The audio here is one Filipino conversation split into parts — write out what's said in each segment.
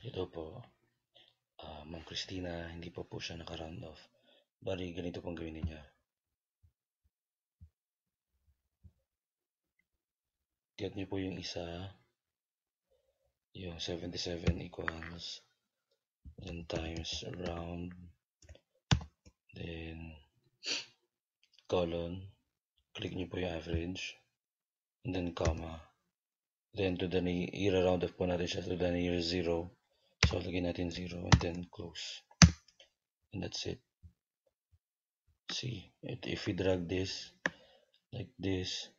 Ito po, ah, Ma'am Christina, hindi pa po siya naka-round off. Bali, ganito pong gawin ninyo. Get niyo po yung isa, yung 77 equals, then times round, then colon, click niyo po yung average, and then comma. Then to the i-round off po natin siya to the near zero. So, lagyan natin 0 and then close. And that's it. See, if we drag this like this,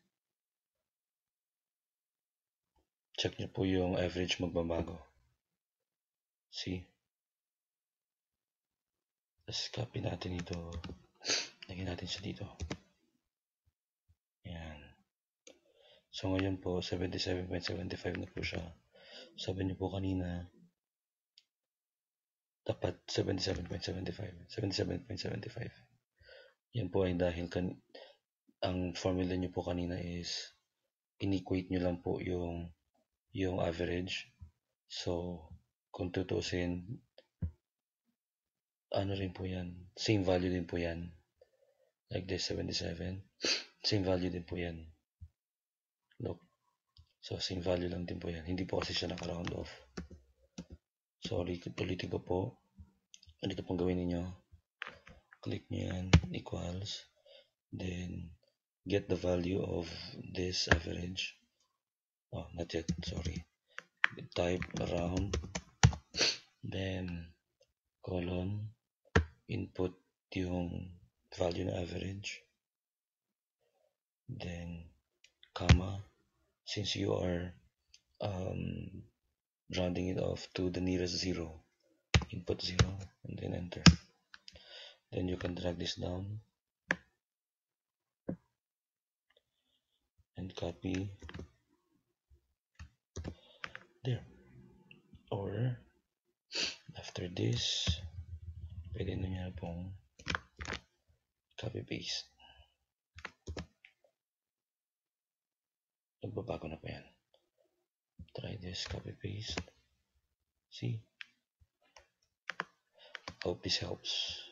check nyo po yung average magbabago. See? Tapos copy natin ito. Lagyan natin siya dito. Yan. So ngayon po, 77.75 na po siya. Sabi niyo po kanina, dapat 77.75. 77.75. Yan po ay dahil kan ang formula niyo po kanina is inequate niyo lang po yung yung average. So, kung tutusin, ano rin po yan, same value din po yan. Like this, 77. Same value din po yan. Look. So, same value lang din po yan. Hindi po kasi siya naka-round off. Sorry, ulitin ko po. Dito pong gawin niyo Click nyo yan, equals. Then, get the value of this average. Oh, not yet, sorry. Type around. Then, colon. Input yung value na average. Then, comma. Since you are um, rounding it off to the nearest zero input 0 and then enter. Then you can drag this down and copy there. Or after this pwede na pong copy paste nagbabago na po yan try this copy paste. See? Hope this helps